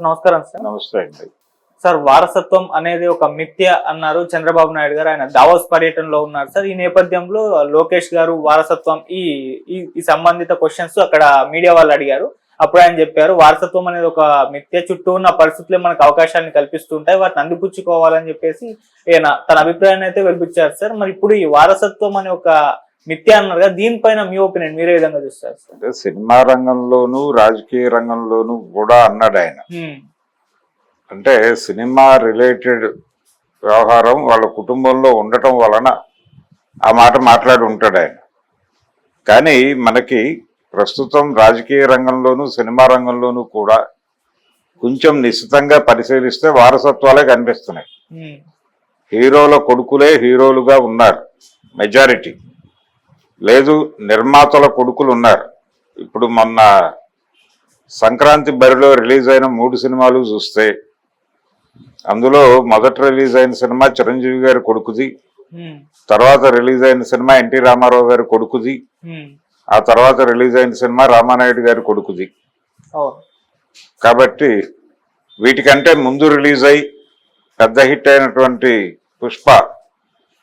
నమస్కారం సార్. నమస్తే అండి. సార్ వారసత్వం అనేది ఒక మిథ్య అన్నారు చంద్రబాబు నాయుడు గారు. ఆయన దావోస్ పర్యటనలో ఉన్నారు సార్. ఈ నేపథ్యంలో లోకేష్ గారు వారసత్వం ఈ ఈ- ఈ సంబంధిత క్వశ్చన్స్ అక్కడ మీడియా వాళ్ళు అడిగారు. అప్పుడు ఆయన చెప్పారు వారసత్వం అనేది ఒక మిథ్య చుట్టూ ఉన్న పరిస్థితులే మనకు అవకాశాన్ని కల్పిస్తుంటాయి. వాటిని అందిపుచ్చుకోవాలని చెప్పేసి ఈయన తన అభిప్రాయాన్ని అయితే వెలిపించారు సార్. మరి ఇప్పుడు ఈ వారసత్వం అనే ఒక మిథ్య అన్నారు కదా దీనిపైన మీ ఒపీనియన్ మీరే విధంగా చూస్తారు అంటే సినిమా రంగంలోను రాజకీయ రంగంలోను కూడా అన్నాడు ఆయన. అంటే సినిమా రిలేటెడ్ వ్యవహారం వాళ్ళ కుటుంబంలో ఉండటం వలన ఆ మాట మాట్లాడి ఉంటాడు ఆయన. కానీ మనకి ప్రస్తుతం రాజకీయ రంగంలోను సినిమా రంగంలోనూ కూడా కొంచెం నిశ్చితంగా పరిశీలిస్తే వారసత్వాలే కనిపిస్తున్నాయి. హీరోల కొడుకులే హీరోలుగా ఉన్నారు మెజారిటీ. లేదు నిర్మాతల కొడుకులు ఉన్నారు ఇప్పుడు మొన్న సంక్రాంతి బరిలో రిలీజ్ అయిన మూడు సినిమాలు చూస్తే అందులో మొదట రిలీజ్ అయిన సినిమా చిరంజీవి గారి కొడుకుది. తర్వాత రిలీజ్ అయిన సినిమా ఎన్టీ రామారావు గారి కొడుకుది. ఆ తర్వాత రిలీజ్ అయిన సినిమా రామానాయుడు గారి కొడుకుది కాబట్టి వీటికంటే ముందు రిలీజ్ అయి పెద్ద హిట్ అయినటువంటి పుష్ప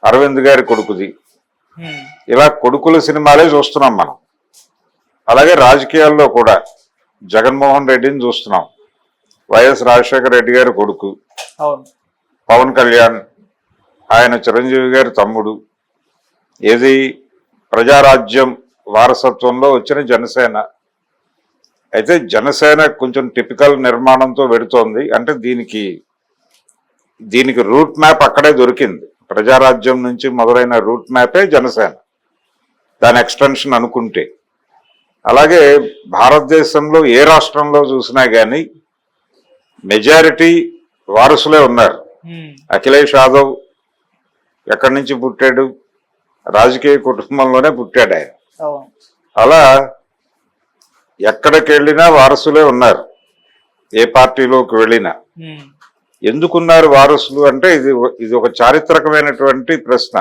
అరవింద్ గారి కొడుకుది. ఇలా కొడుకుల సినిమాలే చూస్తున్నాం మనం. అలాగే రాజకీయాల్లో కూడా జగన్మోహన్ రెడ్డిని చూస్తున్నాం. వైఎస్ రాజశేఖర రెడ్డి గారి కొడుకు. పవన్ కళ్యాణ్ ఆయన చిరంజీవి గారి తమ్ముడు. ఏది ప్రజారాజ్యం వారసత్వంలో వచ్చిన జనసేన. అయితే జనసేన కొంచెం టిపికల్ నిర్మాణంతో పెడుతోంది అంటే దీనికి దీనికి రూట్ మ్యాప్ అక్కడే దొరికింది. ప్రజారాజ్యం నుంచి మొదలైన రూట్ మ్యాపే జనసేన. దాని ఎక్స్టెన్షన్ అనుకుంటే. అలాగే భారతదేశంలో ఏ రాష్ట్రంలో చూసినా కానీ మెజారిటీ వారసులే ఉన్నారు. అఖిలేష్ యాదవ్ ఎక్కడి నుంచి పుట్టాడు? రాజకీయ కుటుంబంలోనే పుట్టాడు ఆయన. అలా ఎక్కడికి వెళ్ళినా వారసులే ఉన్నారు. ఏ పార్టీలోకి వెళ్ళినా. ఎందుకున్నారు వారసులు అంటే ఇది ఇది ఒక చారిత్రకమైనటువంటి ప్రశ్న.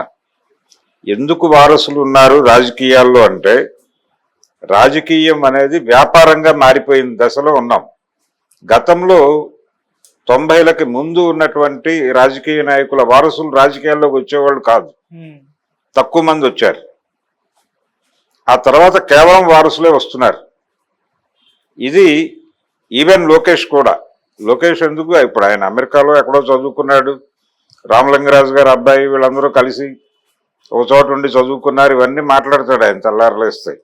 ఎందుకు వారసులు ఉన్నారు రాజకీయాల్లో అంటే రాజకీయం అనేది వ్యాపారంగా మారిపోయిన దశలో ఉన్నాం. గతంలో తొంభైలకి ముందు ఉన్నటువంటి రాజకీయ నాయకుల వారసులు రాజకీయాల్లోకి వచ్చేవాళ్ళు కాదు. తక్కువ మంది వచ్చారు. ఆ తర్వాత కేవలం వారసులే వస్తున్నారు. ఇది ఈవెన్ లోకేష్ కూడా. లోకేష్ ఎందుకు ఇప్పుడు ఆయన అమెరికాలో ఎక్కడో చదువుకున్నాడు. రామలింగరాజు గారి అబ్బాయి వీళ్ళందరూ కలిసి ఒక చోట ఉండి చదువుకున్నారు ఇవన్నీ మాట్లాడతాడు ఆయన తెల్లారలేస్తాయి.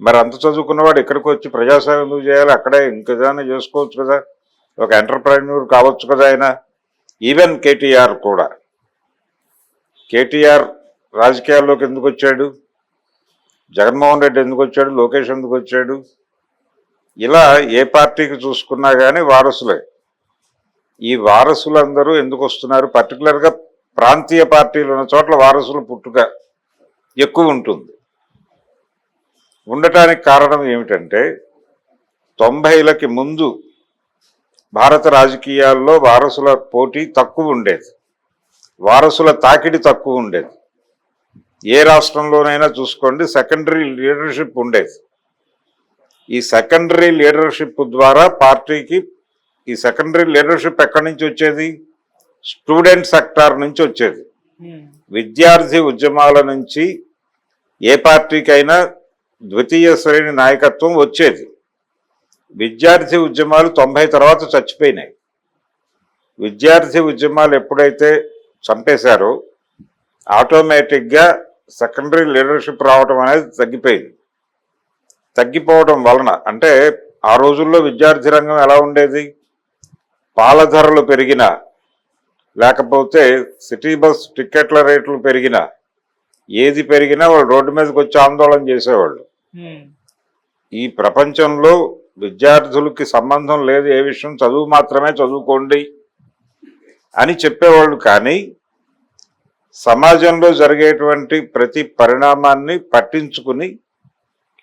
మరి అంత చదువుకున్నవాడు ఇక్కడికి వచ్చి ప్రజాసేవ ఎందుకు చేయాలి? అక్కడే ఇంకేదైనా చేసుకోవచ్చు కదా. ఒక ఎంటర్ప్రైన్యూర్ కావచ్చు కదా ఆయన. ఈవెన్ కేటీఆర్ కూడా. కేటీఆర్ రాజకీయాల్లోకి ఎందుకు వచ్చాడు? జగన్మోహన్ రెడ్డి ఎందుకు వచ్చాడు? లోకేష్ ఎందుకు వచ్చాడు? ఇలా ఏ పార్టీకి చూసుకున్నా కానీ వారసులే. ఈ వారసులందరూ ఎందుకు వస్తున్నారు? పర్టికులర్గా ప్రాంతీయ పార్టీలు ఉన్న చోట్ల వారసుల పుట్టుక ఎక్కువ ఉంటుంది. ఉండటానికి కారణం ఏమిటంటే తొంభైలకి ముందు భారత రాజకీయాల్లో వారసుల పోటీ తక్కువ ఉండేది. వారసుల తాకిడి తక్కువ ఉండేది. ఏ రాష్ట్రంలోనైనా చూసుకోండి సెకండరీ లీడర్షిప్ ఉండేది. ఈ సెకండరీ లీడర్షిప్ ద్వారా పార్టీకి ఈ సెకండరీ లీడర్షిప్ ఎక్కడి నుంచి వచ్చేది? స్టూడెంట్ సెక్టార్ నుంచి వచ్చేది. హ్మ్. విద్యార్థి ఉద్యమాల నుంచి ఏ పార్టీకైనా ద్వితీయ శ్రేణి నాయకత్వం వచ్చేది. విద్యార్థి ఉద్యమాలు తొంభై తర్వాత చచ్చిపోయినాయి. విద్యార్థి ఉద్యమాలు ఎప్పుడైతే చంపేశారో ఆటోమేటిక్గా సెకండరీ లీడర్షిప్ రావడం అనేది తగ్గిపోయింది. తగ్గిపోవడం వలన అంటే ఆ రోజుల్లో విద్యార్థి రంగం ఎలా ఉండేది? పాల ధరలు పెరిగినా లేకపోతే సిటీ బస్ టిక్కెట్ల రేట్లు పెరిగినా ఏది పెరిగినా వాళ్ళు రోడ్డు మీదకి వచ్చి ఆందోళన చేసేవాళ్ళు. ఈ ప్రపంచంలో విద్యార్థులకి సంబంధం లేదు ఏ విషయం చదువు మాత్రమే చదువుకోండి అని చెప్పేవాళ్ళు కానీ సమాజంలో జరిగేటువంటి ప్రతి పరిణామాన్ని పట్టించుకుని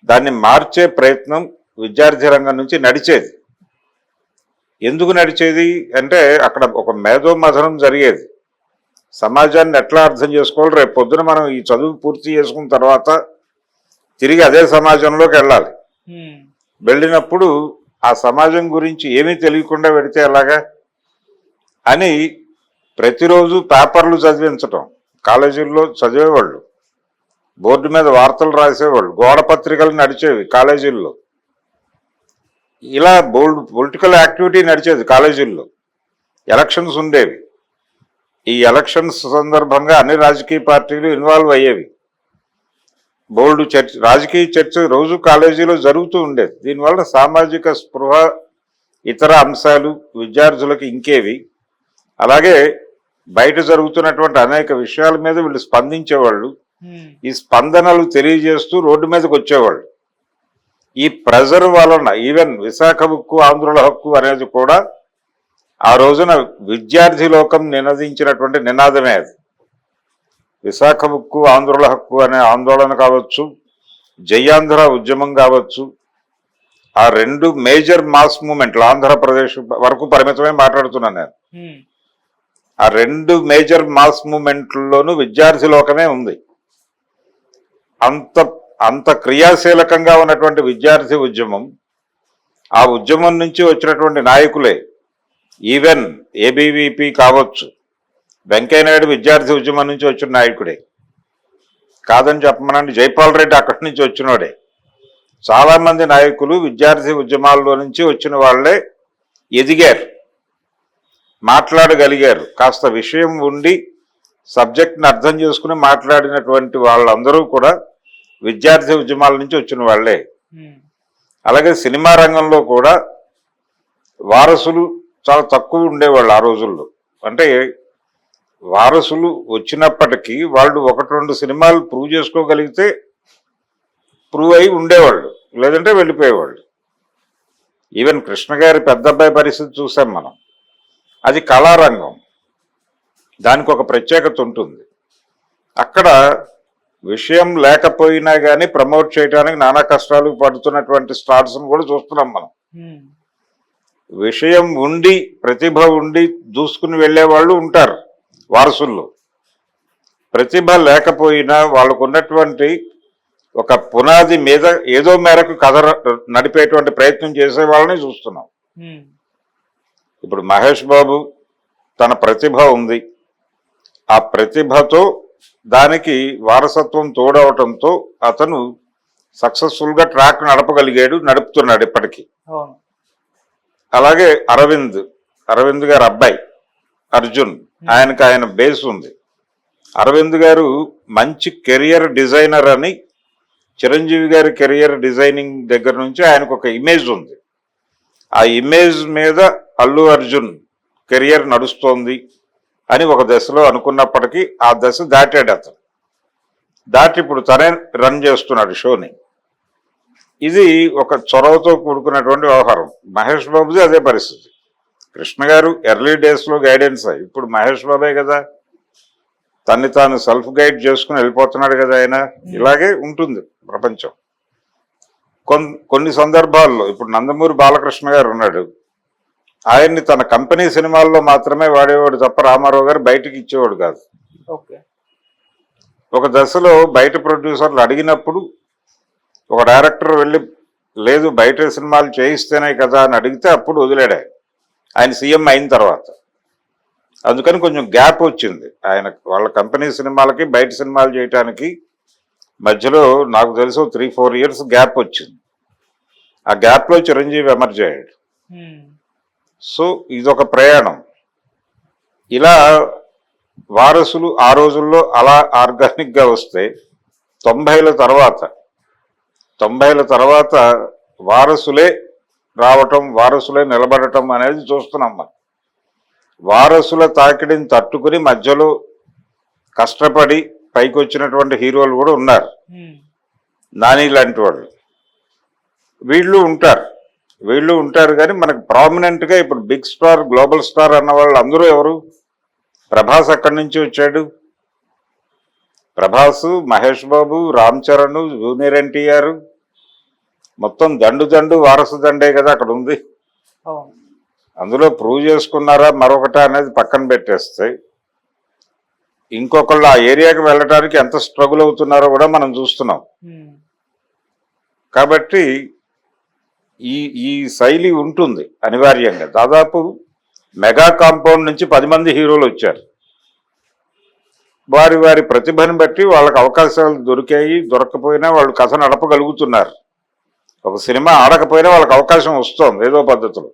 దాన్ని మార్చే ప్రయత్నం విద్యార్థి రంగం నుంచి నడిచేది ఎందుకు నడిచేది అంటే అక్కడ ఒక మేధో మథనం జరిగేది. సమాజాన్ని ఎట్లా అర్థం చేసుకోవాలి? రేపు పొద్దున మనం ఈ చదువు పూర్తి చేసుకున్న తర్వాత తిరిగి అదే సమాజంలోకి వెళ్ళాలి. వెళ్ళినప్పుడు ఆ సమాజం గురించి ఏమీ తెలియకుండా పెడితే ఎలాగా? అని ప్రతిరోజు పేపర్లు చదివించటం. కాలేజీల్లో చదివేవాళ్ళు. బోర్డు మీద వార్తలు రాసేవాళ్ళు. గోడ పత్రికలు నడిచేవి కాలేజీల్లో. ఇలా బోల్డ్ పొలిటికల్ యాక్టివిటీ నడిచేది కాలేజీల్లో. ఎలక్షన్స్ ఉండేవి. ఈ ఎలక్షన్స్ సందర్భంగా అన్ని రాజకీయ పార్టీలు ఇన్వాల్వ్ అయ్యేవి. బోల్డ్ చర్చ రాజకీయ చర్చ రోజు కాలేజీలో జరుగుతూ ఉండేది. దీనివల్ల సామాజిక స్పృహ ఇతర అంశాలు విద్యార్థులకు ఇంకేవి. అలాగే బయట జరుగుతున్నటువంటి అనేక విషయాల మీద వీళ్ళు స్పందించేవాళ్ళు. ఈ స్పందనలు తెలియజేస్తూ రోడ్డు మీదకి వచ్చేవాళ్ళు. ఈ ప్రెజర్ వలన ఈవెన్ విశాఖ హక్కు ఆంధ్రుల హక్కు అనేది కూడా ఆ రోజున విద్యార్థి లోకం నినదించినటువంటి నినాదమే అది. విశాఖ హక్కు ఆంధ్రుల హక్కు అనే ఆందోళన కావచ్చు జయాంధ్ర ఉద్యమం కావచ్చు ఆ రెండు మేజర్ మాస్ మూమెంట్లు ఆంధ్రప్రదేశ్ వరకు పరిమితమే మాట్లాడుతున్నాను నేను. ఆ రెండు మేజర్ మాస్ మూమెంట్లలోనూ విద్యార్థి లోకమే ఉంది. అంత అంత క్రియాశీలకంగా ఉన్నటువంటి విద్యార్థి ఉద్యమం ఆ ఉద్యమం నుంచి వచ్చినటువంటి నాయకులే ఈవెన్ ఏబీవీపీ కావచ్చు వెంకయ్యనాయుడు విద్యార్థి ఉద్యమం నుంచి వచ్చిన నాయకుడే. కాదని చెప్పమనండి జైపాల్ రెడ్డి అక్కడి నుంచి వచ్చినోడే. చాలామంది నాయకులు విద్యార్థి ఉద్యమాల్లో నుంచి వచ్చిన వాళ్ళే ఎదిగారు మాట్లాడగలిగారు. కాస్త విషయం ఉండి సబ్జెక్ట్ని అర్థం చేసుకుని మాట్లాడినటువంటి వాళ్ళందరూ కూడా విద్యార్థి ఉద్యమాల నుంచి వచ్చిన వాళ్ళే. ఉమ్, అలాగే సినిమా రంగంలో కూడా వారసులు చాలా తక్కువ ఉండేవాళ్ళు ఆ రోజుల్లో. అంటే వారసులు వచ్చినప్పటికీ వాళ్ళు ఒకటి రెండు సినిమాలు ప్రూవ్ చేసుకోగలిగితే ప్రూవ్ అయి ఉండేవాళ్ళు లేదంటే వెళ్ళిపోయేవాళ్ళు. ఈవెన్ కృష్ణ గారి పెద్ద అబ్బాయి పరిస్థితి చూసాం మనం. అది కళారంగం. దానికి ఒక ప్రత్యేకత ఉంటుంది. అక్కడ విషయం లేకపోయినా కానీ ప్రమోట్ చేయడానికి నానా కష్టాలు పడుతున్నటువంటి స్టార్స్ను కూడా చూస్తున్నాం మనం. విషయం ఉండి ప్రతిభ ఉండి దూసుకుని వెళ్ళే వాళ్ళు ఉంటారు వారసుల్లో. ప్రతిభ లేకపోయినా వాళ్ళకు ఉన్నటువంటి ఒక పునాది మీద ఏదో మేరకు కథ నడిపేటువంటి ప్రయత్నం చేసే వాళ్ళని చూస్తున్నాం. ఇప్పుడు మహేష్ బాబు తన ప్రతిభ ఉంది. ఆ ప్రతిభతో దానికి వారసత్వం తోడవటంతో అతను సక్సెస్ఫుల్గా ట్రాక్ నడపగలిగాడు నడుపుతున్నాడు ఇప్పటికీ. అలాగే అరవింద్ అరవింద్ గారు అబ్బాయి అర్జున్ ఆయనకు ఆయన బేస్ ఉంది. అరవింద్ గారు మంచి కెరియర్ డిజైనర్ అని చిరంజీవి గారి కెరియర్ డిజైనింగ్ దగ్గర నుంచి ఆయనకు ఒక ఇమేజ్ ఉంది. ఆ ఇమేజ్ మీద అల్లు అర్జున్ కెరియర్ నడుస్తోంది. అని ఒక దశలో అనుకున్నప్పటికీ ఆ దశ దాటాడు అతను. దాటి ఇప్పుడు తనే రన్ చేస్తున్నాడు షోని. ఇది ఒక చొరవతో కూడుకున్నటువంటి వ్యవహారం. మహేష్ బాబుది అదే పరిస్థితి. కృష్ణ గారు ఎర్లీ డేస్లో గైడెన్స్ గైడెన్స్ ఇప్పుడు మహేష్ బాబే కదా. తన్ని తాను సెల్ఫ్ గైడ్ చేసుకుని వెళ్ళిపోతున్నాడు కదా ఆయన. ఇలాగే ఉంటుంది ప్రపంచం. కొన్ని సందర్భాల్లో ఇప్పుడు నందమూరి బాలకృష్ణ గారు ఉన్నాడు. ఆయన్ని తన కంపెనీ సినిమాల్లో మాత్రమే వాడేవాడు తప్ప రామారావు గారు బయటికి ఇచ్చేవాడు కాదు. ఓకే. ఒక దశలో బయట ప్రొడ్యూసర్లు అడిగినప్పుడు ఒక డైరెక్టర్ వెళ్ళి లేదు బయట సినిమాలు చేయిస్తేనే కదా అని అడిగితే అప్పుడు వదిలేడు ఆయన. సీఎం అయిన తర్వాత. అందుకని కొంచెం గ్యాప్ వచ్చింది. ఆయన వాళ్ళ కంపెనీ సినిమాలకి బయట సినిమాలు చేయటానికి మధ్యలో నాకు తెలుసు త్రీ ఫోర్ ఇయర్స్ గ్యాప్ వచ్చింది. ఆ గ్యాప్లో చిరంజీవి ఎమర్జ్ అయ్యాడు. సో ఇదొక ప్రయాణం. ఇలా వారసులు ఆ రోజుల్లో అలా ఆర్గానిక్గా వస్తే తొంభైల తర్వాత తొంభైల తర్వాత వారసులే రావటం వారసులే నిలబడటం అనేది చూస్తున్నాం మనం. వారసుల తాకిడిని తట్టుకుని మధ్యలో కష్టపడి పైకి వచ్చినటువంటి హీరోలు కూడా ఉన్నారు. నాని లాంటి వాళ్ళు. వీళ్ళు ఉంటారు. వీళ్ళు ఉంటారు కానీ మనకు ప్రామినెంట్గా ఇప్పుడు బిగ్ స్టార్ గ్లోబల్ స్టార్ అన్న వాళ్ళు అందరూ ఎవరు? ప్రభాస్ అక్కడి నుంచి వచ్చాడు? Prabhas Mahesh Babu Ram Charan junior NTR. మొత్తం దండు దండు వారసు దండే కదా అక్కడ ఉంది. అందులో ప్రూవ్ చేసుకున్నారా? మరొకట అనేది పక్కన పెట్టేస్తే. ఇంకొకళ్ళు ఆ ఏరియాకి వెళ్ళటానికి ఎంత స్ట్రగుల్ అవుతున్నారో కూడా మనం చూస్తున్నాం. కాబట్టి ఈ ఈ శైలి ఉంటుంది అనివార్యంగా. దాదాపు మెగా కాంపౌండ్ నుంచి పది మంది హీరోలు వచ్చారు. వారి వారి ప్రతిభను బట్టి వాళ్ళకి అవకాశాలు దొరికాయి దొరకపోయినా వాళ్ళు కథ నడపగలుగుతున్నారు. ఒక సినిమా ఆడకపోయినా వాళ్ళకి అవకాశం వస్తుంది ఏదో పద్ధతిలో.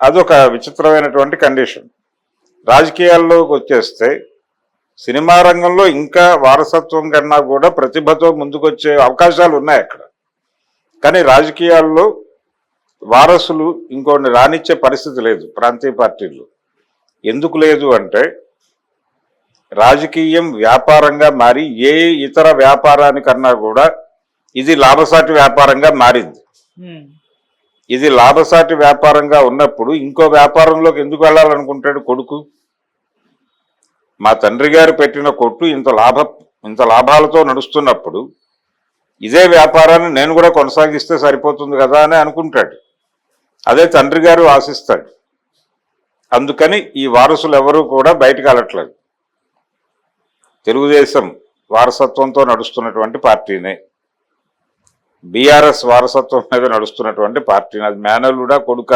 అదొక విచిత్రమైనటువంటి కండిషన్. రాజకీయాల్లోకి వచ్చేస్తే సినిమా రంగంలో ఇంకా వారసత్వం కన్నా కూడా ప్రతిభతో ముందుకొచ్చే అవకాశాలు ఉన్నాయి అక్కడ. కానీ రాజకీయాల్లో వారసులు ఇంకోటి రానిచ్చే పరిస్థితి లేదు ప్రాంతీయ పార్టీలు ఎందుకు లేదు అంటే రాజకీయం వ్యాపారంగా మారి ఏ ఇతర వ్యాపారానికన్నా కూడా ఇది లాభసాటి వ్యాపారంగా మారింది. ఇది లాభసాటి వ్యాపారంగా ఉన్నప్పుడు ఇంకో వ్యాపారంలోకి ఎందుకు వెళ్ళాలనుకుంటాడు కొడుకు? మా తండ్రి గారు పెట్టిన కొట్టు ఇంత లాభ ఇంత లాభాలతో నడుస్తున్నప్పుడు ఇదే వ్యాపారాన్ని నేను కూడా కొనసాగిస్తే సరిపోతుంది కదా అని అనుకుంటాడు. అదే తండ్రి గారు ఆశిస్తాడు. అందుకని ఈ వారసులు ఎవరూ కూడా బయటకు వెళ్ళట్లేదు. తెలుగుదేశం వారసత్వంతో నడుస్తున్నటువంటి పార్టీనే. బీఆర్ఎస్ వారసత్వం మీద నడుస్తున్నటువంటి పార్టీని. అది మేనల్లుడా కొడుక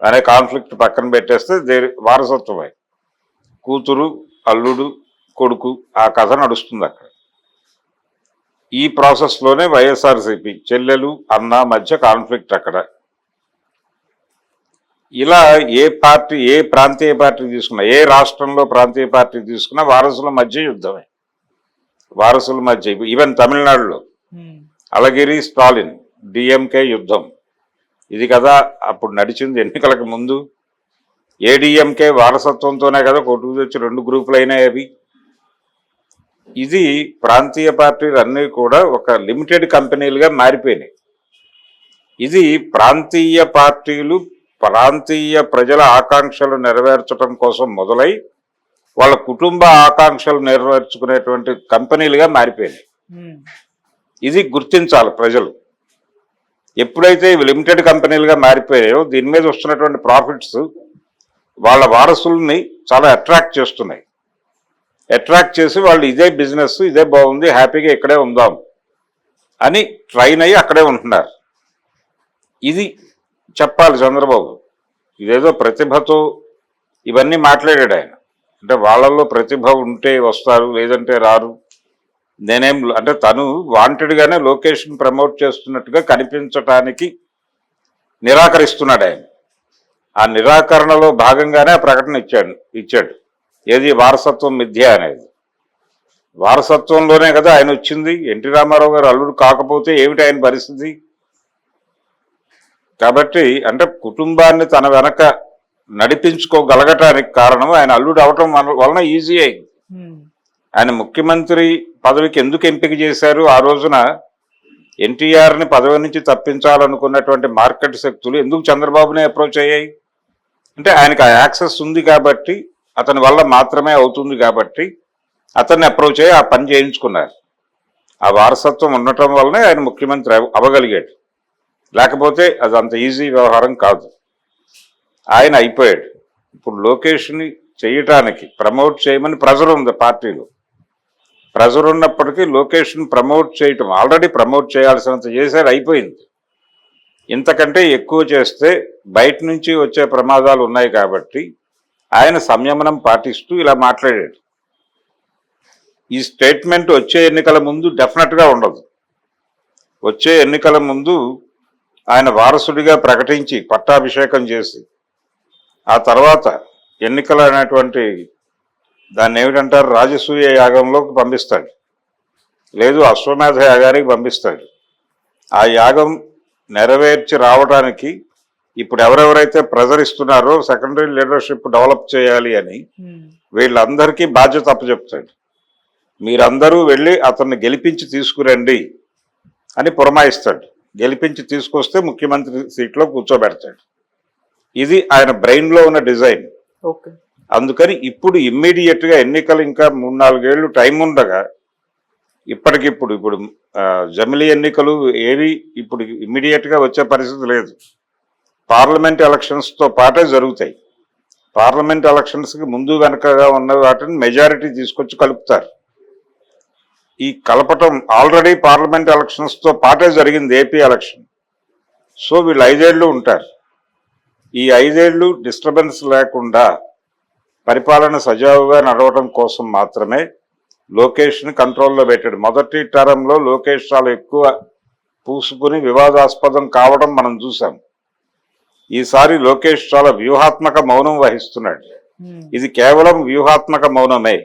అనే కాన్ఫ్లిక్ట్ పక్కన పెట్టేస్తే దేని వారసత్వమే. కూతురు అల్లుడు కొడుకు ఆ కథ నడుస్తుంది అక్కడ. ఈ ప్రాసెస్లోనే వైఎస్ఆర్సీపీ చెల్లెలు అన్న మధ్య కాన్ఫ్లిక్ట్ అక్కడ. ఇలా ఏ పార్టీ ఏ ప్రాంతీయ పార్టీ తీసుకున్నా ఏ రాష్ట్రంలో ప్రాంతీయ పార్టీ తీసుకున్నా వారసుల మధ్య యుద్ధమే. వారసుల మధ్య ఈవెన్ తమిళనాడులో. అలగిరి స్టాలిన్ డిఎంకే యుద్ధం. ఇది కదా అప్పుడు నడిచింది ఎన్నికలకు ముందు. ఏడిఎంకే వారసత్వంతోనే కదా కొట్టుకు తెచ్చి రెండు గ్రూపులు అయినాయి అవి. ఇది ప్రాంతీయ పార్టీలు అన్నీ కూడా ఒక లిమిటెడ్ కంపెనీలుగా మారిపోయినాయి. ఇది ప్రాంతీయ పార్టీలు ప్రాంతీయ ప్రజల ఆకాంక్షలు నెరవేర్చడం కోసం మొదలై వాళ్ళ కుటుంబ ఆకాంక్షలు నెరవేర్చుకునేటువంటి కంపెనీలుగా మారిపోయినాయి. ఇది గుర్తించాలి ప్రజలు. ఎప్పుడైతే ఇవి లిమిటెడ్ కంపెనీలుగా మారిపోయాయో దీని మీద వస్తున్నటువంటి ప్రాఫిట్స్ వాళ్ళ వారసుల్ని చాలా అట్రాక్ట్ చేస్తున్నాయి. అట్రాక్ట్ చేసి వాళ్ళు ఇదే బిజినెస్ ఇదే బాగుంది హ్యాపీగా ఇక్కడే ఉందాం అని ట్రైన్ అయ్యి అక్కడే ఉంటున్నారు. ఇది చెప్పాలి చంద్రబాబు. ఇదేదో ప్రతిభతో ఇవన్నీ మాట్లాడాడు ఆయన. అంటే వాళ్ళల్లో ప్రతిభ ఉంటే వస్తారు లేదంటే రారు. నేనేం అంటే తను వాంటెడ్గానే లొకేషన్ ప్రమోట్ చేస్తున్నట్టుగా కనిపించటానికి నిరాకరిస్తున్నాడు ఆయన. ఆ నిరాకరణలో భాగంగానే ఆ ప్రకటన ఇచ్చాడు ఇచ్చాడు. ఏది వారసత్వం మిథ్య అనేది? వారసత్వంలోనే కదా ఆయన వచ్చింది. ఎన్టీ రామారావు గారు అల్లుడు కాకపోతే ఏమిటి ఆయన పరిస్థితి? కాబట్టి అంటే కుటుంబాన్ని తన వెనక నడిపించుకోగలగటానికి కారణం ఆయన అల్లుడు అవటం వలన ఈజీ అయింది. ఆయన ముఖ్యమంత్రి పదవికి ఎందుకు ఎంపిక చేశారు? ఆ రోజున ఎన్టీఆర్ని పదవి నుంచి తప్పించాలనుకున్నటువంటి మార్కెట్ శక్తులు ఎందుకు చంద్రబాబునే అప్రోచ్ అయ్యాయి? అంటే ఆయనకి ఆ యాక్సెస్ ఉంది కాబట్టి అతని వల్ల మాత్రమే అవుతుంది కాబట్టి అతన్ని అప్రోచ్ అయ్యి ఆ పని చేయించుకున్నారు. ఆ వారసత్వం ఉండటం వల్లనే ఆయన ముఖ్యమంత్రి అవ్వగలిగాడు. లేకపోతే అది అంత ఈజీ వ్యవహారం కాదు. ఆయన అయిపోయాడు. ఇప్పుడు లోకేష్ని చేయటానికి ప్రమోట్ చేయమని ప్రెజర్ ఉంది పార్టీలో. ప్రెజర్ ఉన్నప్పటికీ లొకేషన్ ప్రమోట్ చేయటం ఆల్రెడీ ప్రమోట్ చేయాల్సినంత చేశారు అయిపోయింది. ఇంతకంటే ఎక్కువ చేస్తే బయట నుంచి వచ్చే ప్రమాదాలు ఉన్నాయి కాబట్టి ఆయన సంయమనం పాటిస్తూ ఇలా మాట్లాడాడు. ఈ స్టేట్మెంట్ వచ్చే ఎన్నికల ముందు డెఫినెట్గా ఉండదు. వచ్చే ఎన్నికల ముందు ఆయన వారసుడిగా ప్రకటించి పట్టాభిషేకం చేసి ఆ తర్వాత ఎన్నికలు అనేటువంటి దాన్ని ఏమిటంటారు? రాజసూయ యాగంలోకి పంపిస్తాడు. లేదు అశ్వమేధ యాగానికి పంపిస్తాడు. ఆ యాగం నెరవేర్చి రావడానికి ఇప్పుడు ఎవరెవరైతే ప్రెజర్ ఇస్తున్నారో సెకండరీ లీడర్షిప్ డెవలప్ చేయాలి అని ఉమ్, వీళ్ళందరికీ బాధ్యత అప్పచెప్తాడు. మీరందరూ వెళ్ళి అతన్ని గెలిపించి తీసుకురండి అని పురమాయిస్తాడు. గెలిపించి తీసుకొస్తే ముఖ్యమంత్రి సీట్లో కూర్చోబెడతాడు. ఇది ఆయన బ్రెయిన్లో ఉన్న డిజైన్ ఓకే. అందుకని ఇప్పుడు ఇమ్మీడియట్గా ఎన్నికలు ఇంకా మూడు నాలుగేళ్ళు టైం ఉండగా ఇప్పటికిప్పుడు ఇప్పుడు జమిలీ ఎన్నికలు ఏవి ఇప్పుడు ఇమ్మీడియట్గా వచ్చే పరిస్థితి లేదు. పార్లమెంట్ ఎలక్షన్స్తో పాటే జరుగుతాయి. పార్లమెంట్ ఎలక్షన్స్కి ముందు వెనకగా ఉన్న వాటిని మెజారిటీ తీసుకొచ్చి కలుపుతారు. ఈ కలపటం ఆల్రెడీ పార్లమెంట్ ఎలక్షన్స్తో పాటే జరిగింది ఏపీ ఎలక్షన్. సో వీళ్ళు ఐదేళ్ళు ఉంటారు. ఈ ఐదేళ్ళు డిస్టర్బెన్స్ లేకుండా పరిపాలన సజావుగా నడవడం కోసం మాత్రమే లోకేష్ని కంట్రోల్లో పెట్టాడు. మొదటి టర్మ్లో లోకేష్ చాలా ఎక్కువ పూసుకుని వివాదాస్పదం కావడం మనం చూసాం. ఈసారి లోకేష్ చాలా వ్యూహాత్మక మౌనం వహిస్తున్నాడు. ఉమ్, ఇది కేవలం వ్యూహాత్మక మౌనమే.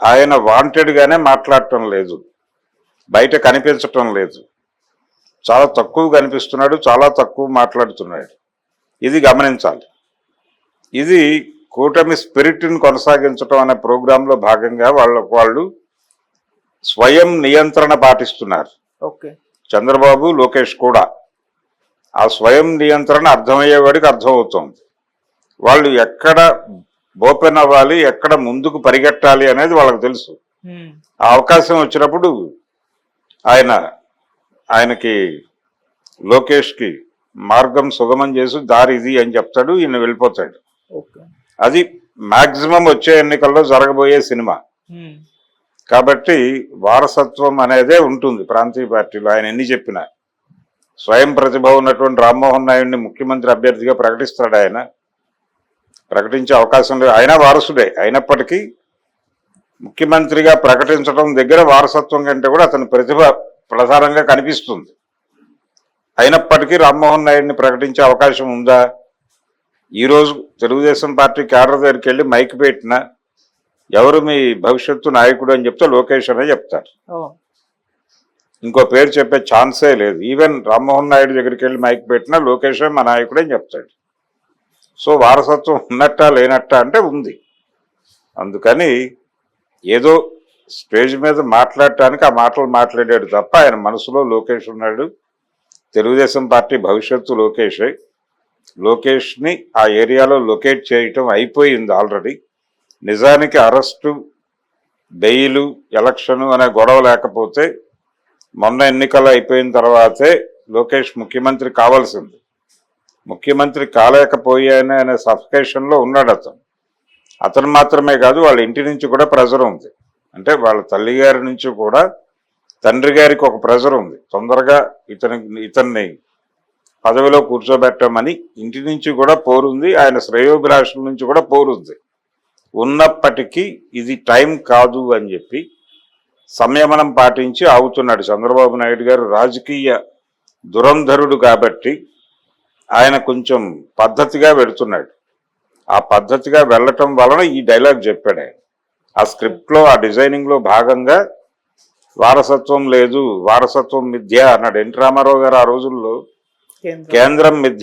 ఆయన వాంటెడ్ గానే మాట్లాడటం లేదు. బయట కనిపించటం లేదు. చాలా తక్కువ కనిపిస్తున్నాడు చాలా తక్కువ మాట్లాడుతున్నాడు. ఇది గమనించాలి. ఇది కూటమి స్పిరిట్ని కొనసాగించడం అనే ప్రోగ్రాంలో భాగంగా వాళ్ళ వాళ్ళు స్వయం నియంత్రణ పాటిస్తున్నారు. ఓకే. చంద్రబాబు లోకేష్ కూడా. ఆ స్వయం నియంత్రణ అర్థమయ్యేవాడికి అర్థమవుతోంది. వాళ్ళు ఎక్కడ ఓపెన్ అవ్వాలి ఎక్కడ ముందుకు పరిగెట్టాలి అనేది వాళ్ళకి తెలుసు. ఆ అవకాశం వచ్చినప్పుడు ఆయన ఆయనకి లోకేష్కి మార్గం సుగమం చేసి దారి ఇది అని చెప్తాడు ఈయన వెళ్ళిపోతాడు. ఓకే. అది మాక్సిమం వచ్చే ఎన్నికల్లో జరగబోయే సినిమా. కాబట్టి వారసత్వం అనేదే ఉంటుంది ప్రాంతీయ పార్టీలో ఆయన ఎన్ని చెప్పినా. స్వయం ప్రతిభ ఉన్నటువంటి రామ్మోహన్ నాయుడిని ముఖ్యమంత్రి అభ్యర్థిగా ప్రకటిస్తాడు ఆయన. ప్రకటించే అవకాశం లేదు. ఆయన వారసుడే. అయినప్పటికీ ముఖ్యమంత్రిగా ప్రకటించడం దగ్గర వారసత్వం కంటే కూడా అతని ప్రతిభ ప్రధానంగా కనిపిస్తుంది. అయినప్పటికీ రామ్మోహన్ నాయుడిని ప్రకటించే అవకాశం ఉందా? ఈరోజు తెలుగుదేశం పార్టీ క్యాడర్ దగ్గరికి వెళ్ళి మైక్ పెట్టినా ఎవరు మీ భవిష్యత్తు నాయకుడు అని చెప్తే లోకేష్ అనే చెప్తారు. ఇంకో పేరు చెప్పే ఛాన్సే లేదు. ఈవెన్ రామ్మోహన్ నాయుడు దగ్గరికి వెళ్ళి మైక్ పెట్టినా లోకేష్ మా నాయకుడే చెప్తాడు. సో వారసత్వం ఉన్నట్టా లేనట్టా అంటే ఉంది. అందుకని ఏదో స్టేజ్ మీద మాట్లాడటానికి ఆ మాటలు మాట్లాడాడు తప్ప ఆయన మనసులో లోకేష్ ఉన్నాడు. తెలుగుదేశం పార్టీ భవిష్యత్తు లోకేషే. లోకేష్ని ఆ ఏరియాలో లొకేట్ చేయటం అయిపోయింది ఆల్రెడీ. నిజానికి అరెస్టు బెయిలు ఎలక్షను అనే గొడవ లేకపోతే మొన్న ఎన్నికలు అయిపోయిన తర్వాతే లోకేష్ ముఖ్యమంత్రి కావాల్సింది. ముఖ్యమంత్రి కాలేకపోయానే అనే సఫికేషన్లో ఉన్నాడు అతను. అతను మాత్రమే కాదు వాళ్ళ ఇంటి నుంచి కూడా ప్రెజర్ ఉంది. అంటే వాళ్ళ తల్లి గారి నుంచి కూడా తండ్రి గారికి ఒక ప్రెజర్ ఉంది. తొందరగా ఇతని ఇతన్ని పదవిలో కూర్చోబెట్టమని ఇంటి నుంచి కూడా పోరుంది. ఆయన శ్రేయోభిలాషుల నుంచి కూడా పోరుంది. ఉన్నప్పటికీ ఇది టైం కాదు అని చెప్పి సంయమనం పాటించి ఆగుతున్నాడు చంద్రబాబు నాయుడు గారు రాజకీయ దురంధరుడు కాబట్టి ఆయన కొంచెం పద్ధతిగా వెళుతున్నాడు. ఆ పద్ధతిగా వెళ్ళటం వలన ఈ డైలాగ్ చెప్పాడు ఆయన. ఆ స్క్రిప్ట్లో ఆ డిజైనింగ్లో భాగంగా వారసత్వం లేదు వారసత్వం మిథ్య అన్నాడు. ఎన్టీ రామారావు గారు ఆ రోజుల్లో కేంద్రం. కేంద్రం మిథ్య